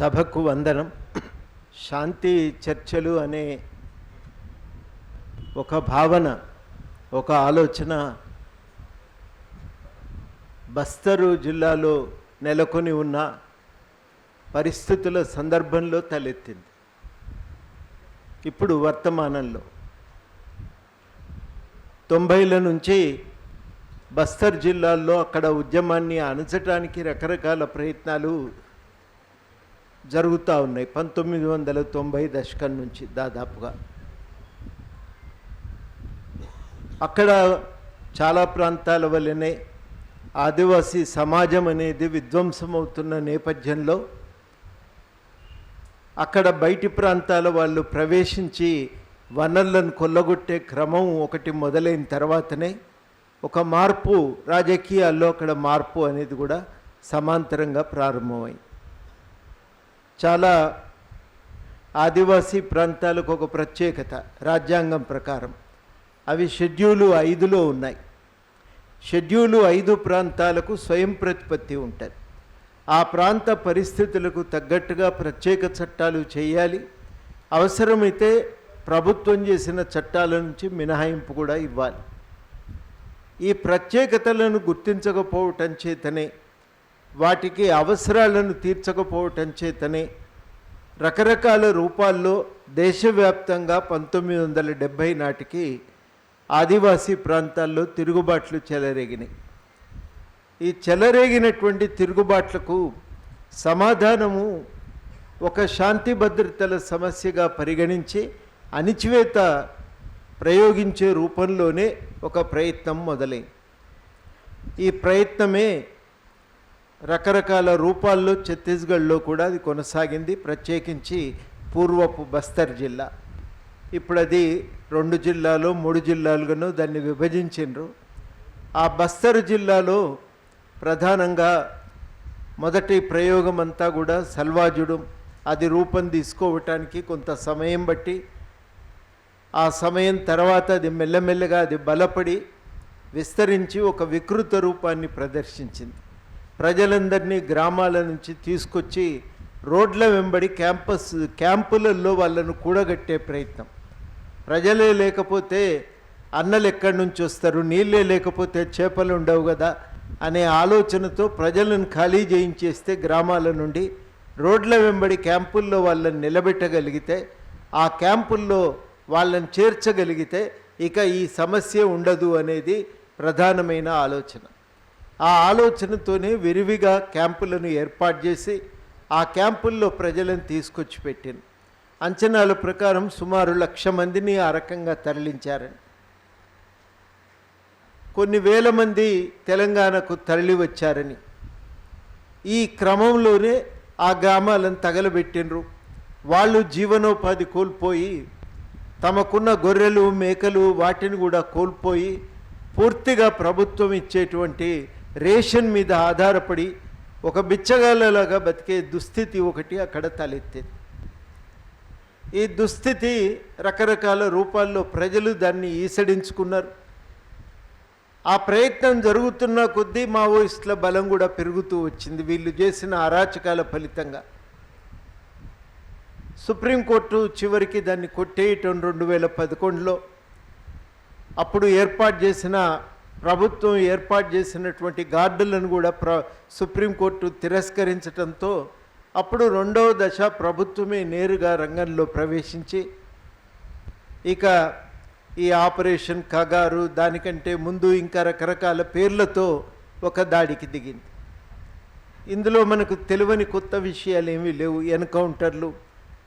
సభకు వందనం. శాంతి చర్చలు అనే ఒక భావన ఒక ఆలోచన బస్తరు జిల్లాలో నెలకొని ఉన్న పరిస్థితుల సందర్భంలో తలెత్తింది. ఇప్పుడు వర్తమానంలో తొంభైల నుంచి బస్తర్ జిల్లాల్లో అక్కడ ఉద్యమాన్ని అణచటానికి రకరకాల ప్రయత్నాలు జరుగుతూ ఉన్నాయి. పంతొమ్మిది వందల తొంభై దశకం నుంచి దాదాపుగా. అక్కడ చాలా ప్రాంతాల వల్లనే ఆదివాసీ సమాజం అనేది విధ్వంసమవుతున్న నేపథ్యంలో అక్కడ బయటి ప్రాంతాల వాళ్ళు ప్రవేశించి వనరులను కొల్లగొట్టే క్రమం ఒకటి మొదలైన తర్వాతనే ఒక మార్పు రాజకీయాల్లో అక్కడ మార్పు అనేది కూడా సమాంతరంగా ప్రారంభమైంది. చాలా ఆదివాసీ ప్రాంతాలకు ఒక ప్రత్యేకత రాజ్యాంగం ప్రకారం. అవి షెడ్యూలు ఐదులో ఉన్నాయి. షెడ్యూలు ఐదు ప్రాంతాలకు స్వయం ప్రతిపత్తి ఉంటుంది. ఆ ప్రాంత పరిస్థితులకు తగ్గట్టుగా ప్రత్యేక చట్టాలు చేయాలి. అవసరమైతే ప్రభుత్వం చేసిన చట్టాల నుంచి మినహాయింపు కూడా ఇవ్వాలి. ఈ ప్రత్యేకతలను గుర్తించకపోవటం చేతనే వాటికి అవసరాలను తీర్చకపోవటం చేతనే రకరకాల రూపాల్లో దేశవ్యాప్తంగా పంతొమ్మిది వందల డెబ్భై నాటికి ఆదివాసీ ప్రాంతాల్లో తిరుగుబాట్లు చెలరేగినాయి. ఈ చెలరేగినటువంటి తిరుగుబాట్లకు సమాధానము ఒక శాంతి భద్రతల సమస్యగా పరిగణించి అణిచివేత ప్రయోగించే రూపంలోనే ఒక ప్రయత్నం మొదలైంది. ఈ ప్రయత్నమే రకరకాల రూపాల్లో ఛత్తీస్గఢ్లో కూడా అది కొనసాగింది. ప్రత్యేకించి పూర్వపు బస్తర్ జిల్లా. ఇప్పుడు అది రెండు జిల్లాలో మూడు జిల్లాలుగాను దాన్ని విభజించిండ్రు. ఆ బస్తర్ జిల్లాలో ప్రధానంగా మొదటి ప్రయోగం అంతా కూడా సల్వాజుడు అది రూపం తీసుకోవటానికి కొంత సమయం బట్టి ఆ సమయం తర్వాత అది మెల్లమెల్లగా అది బలపడి విస్తరించి ఒక వికృత రూపాన్ని ప్రదర్శించింది. ప్రజలందరినీ గ్రామాల నుంచి తీసుకొచ్చి రోడ్ల వెంబడి క్యాంపస్ క్యాంపులలో వాళ్ళను కూడగట్టే ప్రయత్నం. ప్రజలే లేకపోతే అన్నలు ఎక్కడి నుంచి వస్తారు? నీళ్ళే లేకపోతే చేపలు ఉండవు కదా? అనే ఆలోచనతో ప్రజలను ఖాళీ చేయించేస్తే గ్రామాల నుండి రోడ్ల వెంబడి క్యాంపుల్లో వాళ్ళని నిలబెట్టగలిగితే ఆ క్యాంపుల్లో వాళ్ళని చేర్చగలిగితే ఇక ఈ సమస్య ఉండదు అనేది ప్రధానమైన ఆలోచన. ఆ ఆలోచనతోనే విరివిగా క్యాంపులను ఏర్పాటు చేసి ఆ క్యాంపుల్లో ప్రజలను తీసుకొచ్చి పెట్టింది. అంచనాల ప్రకారం సుమారు లక్ష మందిని ఆ రకంగా తరలించారని కొన్ని వేల మంది తెలంగాణకు తరలి వచ్చారని ఈ క్రమంలోనే ఆ గ్రామాలను తగలబెట్టినరు వాళ్ళు జీవనోపాధి కోల్పోయి తమకున్న గొర్రెలు మేకలు వాటిని కూడా కోల్పోయి పూర్తిగా ప్రభుత్వం ఇచ్చేటువంటి రేషన్ మీద ఆధారపడి ఒక బిచ్చగాళ్ళలాగా బతికే దుస్థితి ఒకటి అక్కడ తలెత్తేది. ఈ దుస్థితి రకరకాల రూపాల్లో ప్రజలు దాన్ని ఈసడించుకున్నారు. ఆ ప్రయత్నం జరుగుతున్న కొద్దీ మావోయిస్టుల బలం కూడా పెరుగుతూ వచ్చింది. వీళ్ళు చేసిన అరాచకాల ఫలితంగా. సుప్రీంకోర్టు చివరికి దాన్ని కొట్టేయటం రెండు వేల పదకొండులో. అప్పుడు ఏర్పాటు చేసిన ప్రభుత్వం ఏర్పాటు చేసినటువంటి గార్డులను కూడా ప్ర సుప్రీంకోర్టు తిరస్కరించడంతో అప్పుడు రెండవ దశ ప్రభుత్వమే నేరుగా రంగంలో ప్రవేశించి ఇక ఈ ఆపరేషన్ కగారు దానికంటే ముందు ఇంకా రకరకాల పేర్లతో ఒక దాడికి దిగింది. ఇందులో మనకు తెలియని కొత్త విషయాలు ఏమీ లేవు. ఎన్కౌంటర్లు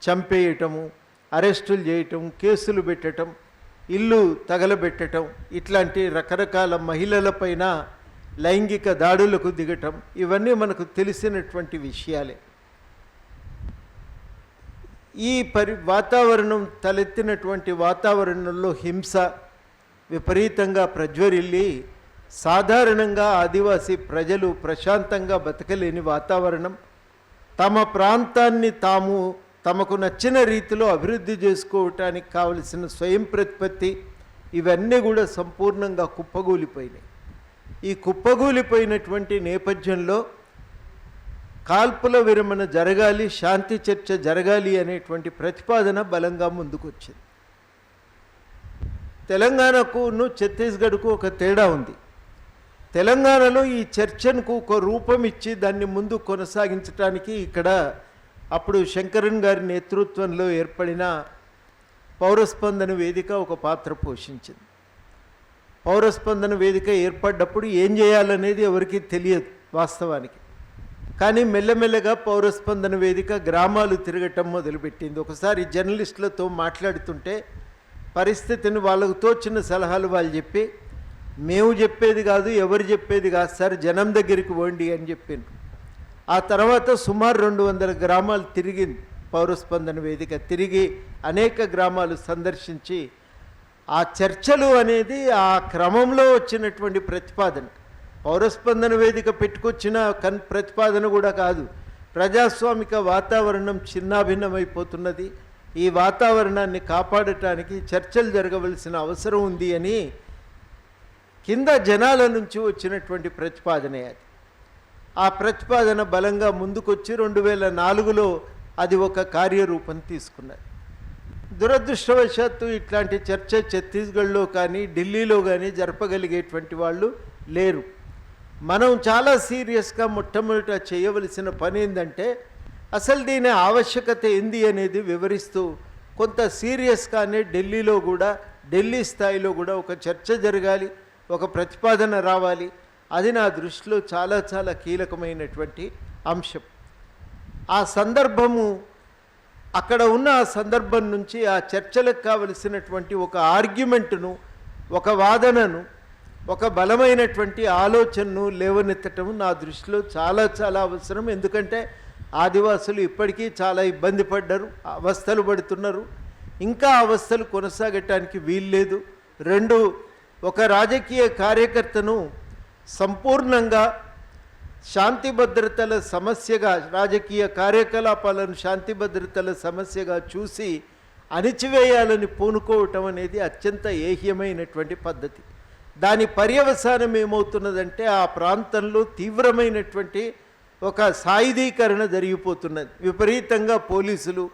చంపేయటము అరెస్టులు చేయటం కేసులు పెట్టటం ఇల్లు తగలబెట్టటం ఇట్లాంటి రకరకాల మహిళలపైన లైంగిక దాడులకు దిగటం ఇవన్నీ మనకు తెలిసినటువంటి విషయాలే. ఈ పరి వాతావరణం తలెత్తినటువంటి వాతావరణంలో హింస విపరీతంగా ప్రజ్వరిల్లి సాధారణంగా ఆదివాసీ ప్రజలు ప్రశాంతంగా బతకలేని వాతావరణం తమ ప్రాంతాన్ని తాము తమకు నచ్చిన రీతిలో అభివృద్ధి చేసుకోవటానికి కావలసిన స్వయం ప్రతిపత్తి ఇవన్నీ కూడా సంపూర్ణంగా కుప్పగూలిపోయినాయి. ఈ కుప్పగూలిపోయినటువంటి నేపథ్యంలో కాల్పుల విరమణ జరగాలి శాంతి చర్చ జరగాలి అనేటువంటి ప్రతిపాదన బలంగా ముందుకొచ్చింది. తెలంగాణకును ఛత్తీస్గఢ్కు ఒక తేడా ఉంది. తెలంగాణలో ఈ చర్చకు ఒక రూపం ఇచ్చి దాన్ని ముందు కొనసాగించడానికి ఇక్కడ అప్పుడు శంకరన్ గారి నేతృత్వంలో ఏర్పడిన పౌరస్పందన వేదిక ఒక పాత్ర పోషించింది. పౌరస్పందన వేదిక ఏర్పడ్డప్పుడు ఏం చేయాలనేది ఎవరికీ తెలియదు వాస్తవానికి. కానీ మెల్లమెల్లగా పౌరస్పందన వేదిక గ్రామాలు తిరగటం మొదలుపెట్టింది. ఒకసారి జర్నలిస్టులతో మాట్లాడుతుంటే పరిస్థితిని వాళ్ళకు తోచిన సలహాలు వాళ్ళు చెప్పి మేము చెప్పేది కాదు ఎవరు చెప్పేది కాదు సార్ జనం దగ్గరికి పోండి అని చెప్పిండ్రు ఆ తర్వాత సుమారు రెండు వందల గ్రామాలు తిరిగింది పౌరస్పందన వేదిక తిరిగి అనేక గ్రామాలు సందర్శించి ఆ చర్చలు అనేది ఆ క్రమంలో వచ్చినటువంటి ప్రతిపాదన. పౌరస్పందన వేదిక పెట్టుకొచ్చిన కన్ ప్రతిపాదన కూడా కాదు. ప్రజాస్వామిక వాతావరణం చిన్నాభిన్నమైపోతున్నది. ఈ వాతావరణాన్ని కాపాడటానికి చర్చలు జరగవలసిన అవసరం ఉంది అని కింద జనాల నుంచి వచ్చినటువంటి ప్రతిపాదనే అది. ఆ ప్రతిపాదన బలంగా ముందుకొచ్చి రెండు వేల నాలుగులో అది ఒక కార్యరూపం తీసుకున్నది. దురదృష్టవశాత్తు ఇట్లాంటి చర్చ ఛత్తీస్గఢ్లో కానీ ఢిల్లీలో కానీ జరపగలిగేటువంటి వాళ్ళు లేరు. మనం చాలా సీరియస్గా మొట్టమొదట చేయవలసిన పని ఏంటంటే అసలు దీని ఆవశ్యకత ఏంది అనేది వివరిస్తూ కొంత సీరియస్గానే ఢిల్లీలో కూడా ఢిల్లీ స్థాయిలో కూడా ఒక చర్చ జరగాలి ఒక ప్రతిపాదన రావాలి అది నా దృష్టిలో చాలా చాలా కీలకమైనటువంటి అంశం. ఆ సందర్భము అక్కడ ఉన్న ఆ సందర్భం నుంచి ఆ చర్చలకు కావలసినటువంటి ఒక ఆర్గ్యుమెంట్ను ఒక వాదనను ఒక బలమైనటువంటి ఆలోచనను లేవనెత్తటం నా దృష్టిలో చాలా చాలా అవసరం. ఎందుకంటే ఆదివాసులు ఇప్పటికీ చాలా ఇబ్బంది పడ్డారు అవస్థలు పడుతున్నారు. ఇంకా అవస్థలు కొనసాగటానికి వీల్లేదు. రెండు ఒక రాజకీయ కార్యకర్తను సంపూర్ణంగా శాంతి భద్రతల సమస్యగా రాజకీయ కార్యకలాపాలను శాంతి భద్రతల సమస్యగా చూసి అణిచివేయాలని పూనుకోవటం అనేది అత్యంత ఏహ్యమైనటువంటి పద్ధతి. దాని పర్యవసానం ఏమవుతున్నదంటే ఆ ప్రాంతంలో తీవ్రమైనటువంటి ఒక సాయుధీకరణ జరిగిపోతున్నది. విపరీతంగా పోలీసులు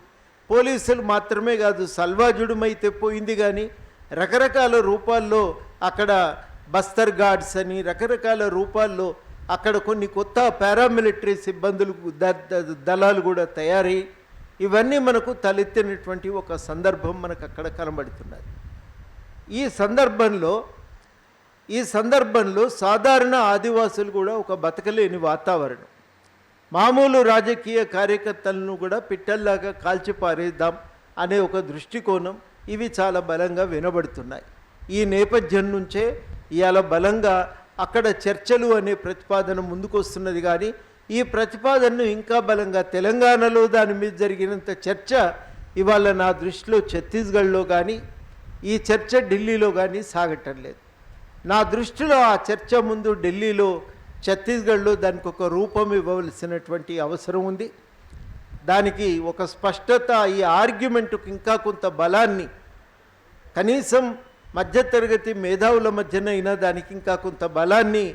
పోలీసులు మాత్రమే కాదు సల్వాజుడమైతే పోయింది కానీ రకరకాల రూపాల్లో అక్కడ బస్తర్ గార్డ్స్ అని రకరకాల రూపాల్లో అక్కడ కొన్ని కొత్త పారామిలిటరీ సిబ్బందులు దళాలు కూడా తయారై ఇవన్నీ మనకు తలెత్తినటువంటి ఒక సందర్భం మనకు అక్కడ కనబడుతున్నది. ఈ సందర్భంలో ఈ సందర్భంలో సాధారణ ఆదివాసులు కూడా ఒక బతకలేని వాతావరణం. మామూలు రాజకీయ కార్యకర్తలను కూడా పిట్టల్లాగా కాల్చిపారేద్దాం అనే ఒక దృష్టికోణం ఇవి చాలా బలంగా వినబడుతున్నాయి. ఈ నేపథ్యం నుంచే ఇవాళ బలంగా అక్కడ చర్చలు అనే ప్రతిపాదన ముందుకొస్తున్నది కానీ ఈ ప్రతిపాదనను ఇంకా బలంగా తెలంగాణలో దాని మీద జరిగినంత చర్చ ఇవాళ నా దృష్టిలో ఛత్తీస్గఢ్లో కానీ ఈ చర్చ ఢిల్లీలో కానీ సాగటం లేదు. నా దృష్టిలో ఆ చర్చ ముందు ఢిల్లీలో ఛత్తీస్గఢ్లో దానికి ఒక రూపం ఇవ్వవలసినటువంటి అవసరం ఉంది. దానికి ఒక స్పష్టత ఈ ఆర్గ్యుమెంట్కి ఇంకా కొంత బలాన్ని కనీసం మధ్యతరగతి మేధావుల మధ్యన అయినా దానికి ఇంకా కొంత బలాన్ని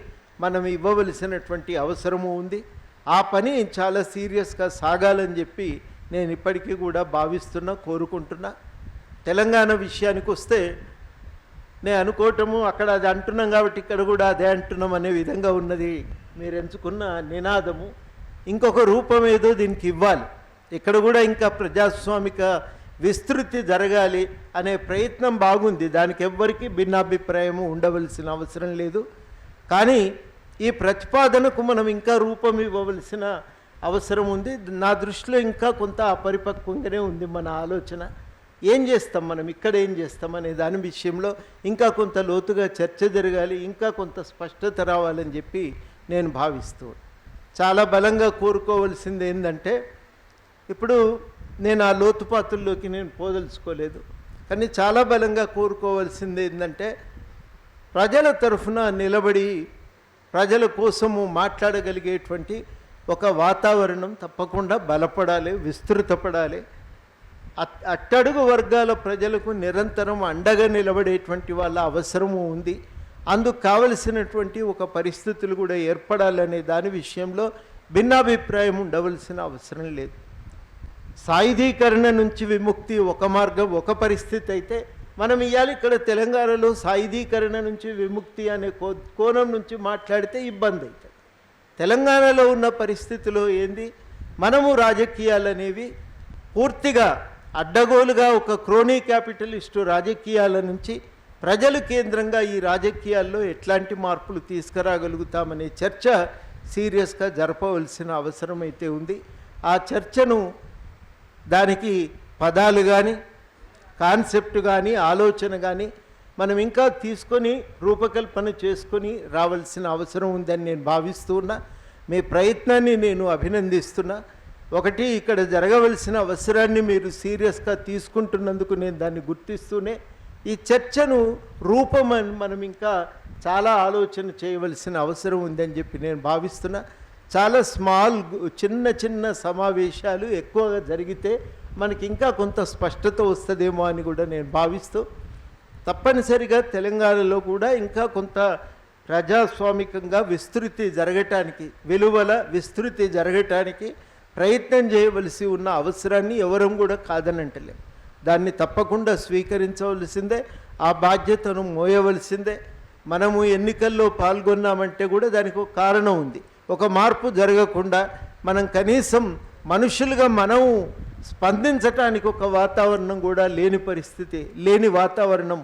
మనం ఇవ్వవలసినటువంటి అవసరము ఉంది. ఆ పని చాలా సీరియస్గా సాగాలని చెప్పి నేను ఇప్పటికీ కూడా భావిస్తున్నా కోరుకుంటున్నా. తెలంగాణ విషయానికి వస్తే నేను అనుకోవటము అక్కడ అది అంటున్నాం కాబట్టి ఇక్కడ కూడా అదే అంటున్నాం అనే విధంగా ఉన్నది మీరు ఎంచుకున్న నినాదము. ఇంకొక రూపం ఏదో దీనికి ఇవ్వాలి. ఇక్కడ కూడా ఇంకా ప్రజాస్వామిక విస్తృతి జరగాలి అనే ప్రయత్నం బాగుంది. దానికి ఎవ్వరికీ భిన్నాభిప్రాయము ఉండవలసిన అవసరం లేదు. కానీ ఈ ప్రతిపాదనకు మనం ఇంకా రూపం ఇవ్వవలసిన అవసరం ఉంది. నా దృష్టిలో ఇంకా కొంత అపరిపక్వంగానే ఉంది మన ఆలోచన. ఏం చేస్తాం మనం? ఇక్కడ ఏం చేస్తాం అనే దాని విషయంలో ఇంకా కొంత లోతుగా చర్చ జరగాలి ఇంకా కొంత స్పష్టత రావాలని చెప్పి నేను భావిస్తూ చాలా బలంగా కోరుకోవలసింది ఏంటంటే ఇప్పుడు నేను ఆ లోతుపాతుల్లోకి నేను పోదలుచుకోలేదు. కానీ చాలా బలంగా కోరుకోవాల్సింది ఏంటంటే ప్రజల తరఫున నిలబడి ప్రజల కోసము మాట్లాడగలిగేటువంటి ఒక వాతావరణం తప్పకుండా బలపడాలి విస్తృతపడాలి. అట్- అట్టడుగు వర్గాల ప్రజలకు నిరంతరం అండగా నిలబడేటువంటి వాళ్ళ అవసరము ఉంది. అందుకు కావలసినటువంటి ఒక పరిస్థితులు కూడా ఏర్పడాలనే దాని విషయంలో భిన్నాభిప్రాయం ఉండవలసిన అవసరం లేదు. సాయుధీకరణ నుంచి విముక్తి ఒక మార్గం ఒక పరిస్థితి అయితే మనం ఇవ్వాలి ఇక్కడ తెలంగాణలో సాయుధీకరణ నుంచి విముక్తి అనే కో కోణం నుంచి మాట్లాడితే ఇబ్బంది అవుతుంది తెలంగాణలో ఉన్న పరిస్థితిలో ఏంది? మనము రాజకీయాలు అనేవి పూర్తిగా అడ్డగోలుగా ఒక క్రోనీ క్యాపిటలిస్టు రాజకీయాల నుంచి ప్రజలు కేంద్రంగా ఈ రాజకీయాల్లో ఎట్లాంటి మార్పులు తీసుకురాగలుగుతామనే చర్చ సీరియస్గా జరపవలసిన అవసరం అయితే ఉంది. ఆ చర్చను దానికి పదాలు కానీ కాన్సెప్ట్ కానీ ఆలోచన కానీ మనం ఇంకా తీసుకొని రూపకల్పన చేసుకొని రావాల్సిన అవసరం ఉందని నేను భావిస్తూ ఉన్నా. మీ ప్రయత్నాన్ని నేను అభినందిస్తున్నా. ఒకటి ఇక్కడ జరగవలసిన అవసరాన్ని మీరు సీరియస్గా తీసుకుంటున్నందుకు నేను దాన్ని గుర్తిస్తూనే ఈ చర్చను రూపమని మనం ఇంకా చాలా ఆలోచన చేయవలసిన అవసరం ఉందని చెప్పి నేను భావిస్తున్నా. చాలా స్మాల్ చిన్న చిన్న సమావేశాలు ఎక్కువగా జరిగితే మనకి ఇంకా కొంత స్పష్టత వస్తుందేమో అని కూడా నేను భావిస్తూ తప్పనిసరిగా తెలంగాణలో కూడా ఇంకా కొంత ప్రజాస్వామికంగా విస్తృతి జరగటానికి విలువల విస్తృతి జరగటానికి ప్రయత్నం చేయవలసి ఉన్న అవసరాన్ని ఎవరం కూడా కాదనంటలేం. దాన్ని తప్పకుండా స్వీకరించవలసిందే ఆ బాధ్యతను మోయవలసిందే. మనము ఎన్నికల్లో పాల్గొన్నామంటే కూడా దానికి ఒక కారణం ఉంది. ఒక మార్పు జరగకుండా మనం కనీసం మనుషులుగా మనం స్పందించటానికి ఒక వాతావరణం కూడా లేని పరిస్థితి లేని వాతావరణం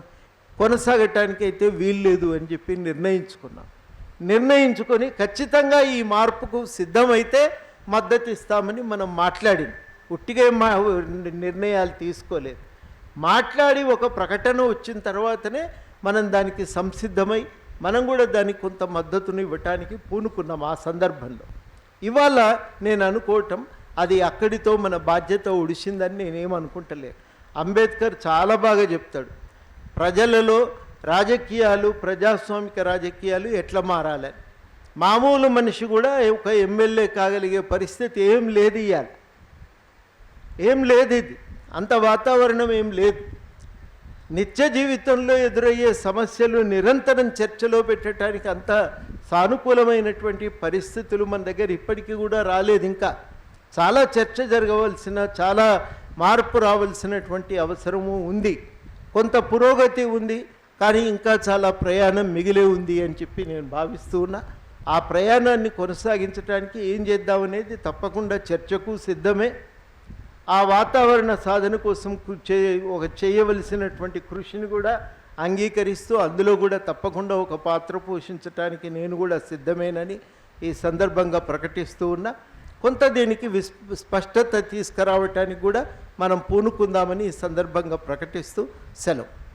కొనసాగటానికి అయితే వీల్లేదు అని చెప్పి నిర్ణయించుకున్నాం. నిర్ణయించుకొని ఖచ్చితంగా ఈ మార్పుకు సిద్ధమైతే మద్దతు ఇస్తామని మనం మాట్లాడింది ఉట్టిగా మా నిర్ణయాలు తీసుకోలేదు. మాట్లాడి ఒక ప్రకటన వచ్చిన తర్వాతనే మనం దానికి సంసిద్ధమై మనం కూడా దానికి కొంత మద్దతును ఇవ్వటానికి పూనుకున్నాం ఆ సందర్భంలో. ఇవాళ నేను అనుకోవటం అది అక్కడితో మన బాధ్యత ఉడిసిందని నేనేమనుకుంటలేను అంబేద్కర్ చాలా బాగా చెప్తాడు. ప్రజలలో రాజకీయాలు ప్రజాస్వామిక రాజకీయాలు ఎట్లా మారాలని మామూలు మనిషి కూడా ఒక ఎమ్మెల్యే కాగలిగే పరిస్థితి ఏం లేదు ఇవాళ ఏం లేదు ఇది. అంత వాతావరణం ఏం లేదు. నిత్య జీవితంలో ఎదురయ్యే సమస్యలు నిరంతరం చర్చలో పెట్టడానికి అంత సానుకూలమైనటువంటి పరిస్థితులు మన దగ్గర ఇప్పటికీ కూడా రాలేదు. ఇంకా చాలా చర్చ జరగవలసిన చాలా మార్పు రావాల్సినటువంటి అవసరము ఉంది. కొంత పురోగతి ఉంది కానీ ఇంకా చాలా ప్రయాణం మిగిలే ఉంది అని చెప్పి నేను భావిస్తూ ఉన్నా. ఆ ప్రయాణాన్ని కొనసాగించడానికి ఏం చేద్దామనేది తప్పకుండా చర్చకు సిద్ధమే. ఆ వాతావరణ సాధన కోసం ఒక చేయవలసినటువంటి కృషిని కూడా అంగీకరిస్తూ అందులో కూడా తప్పకుండా ఒక పాత్ర పోషించటానికి నేను కూడా సిద్ధమేనని ఈ సందర్భంగా ప్రకటిస్తూ ఉన్నా. కొంత దీనికి విస్ స్పష్టత తీసుకురావటానికి కూడా మనం పూనుకుందామని ఈ సందర్భంగా ప్రకటిస్తూ సెలవు.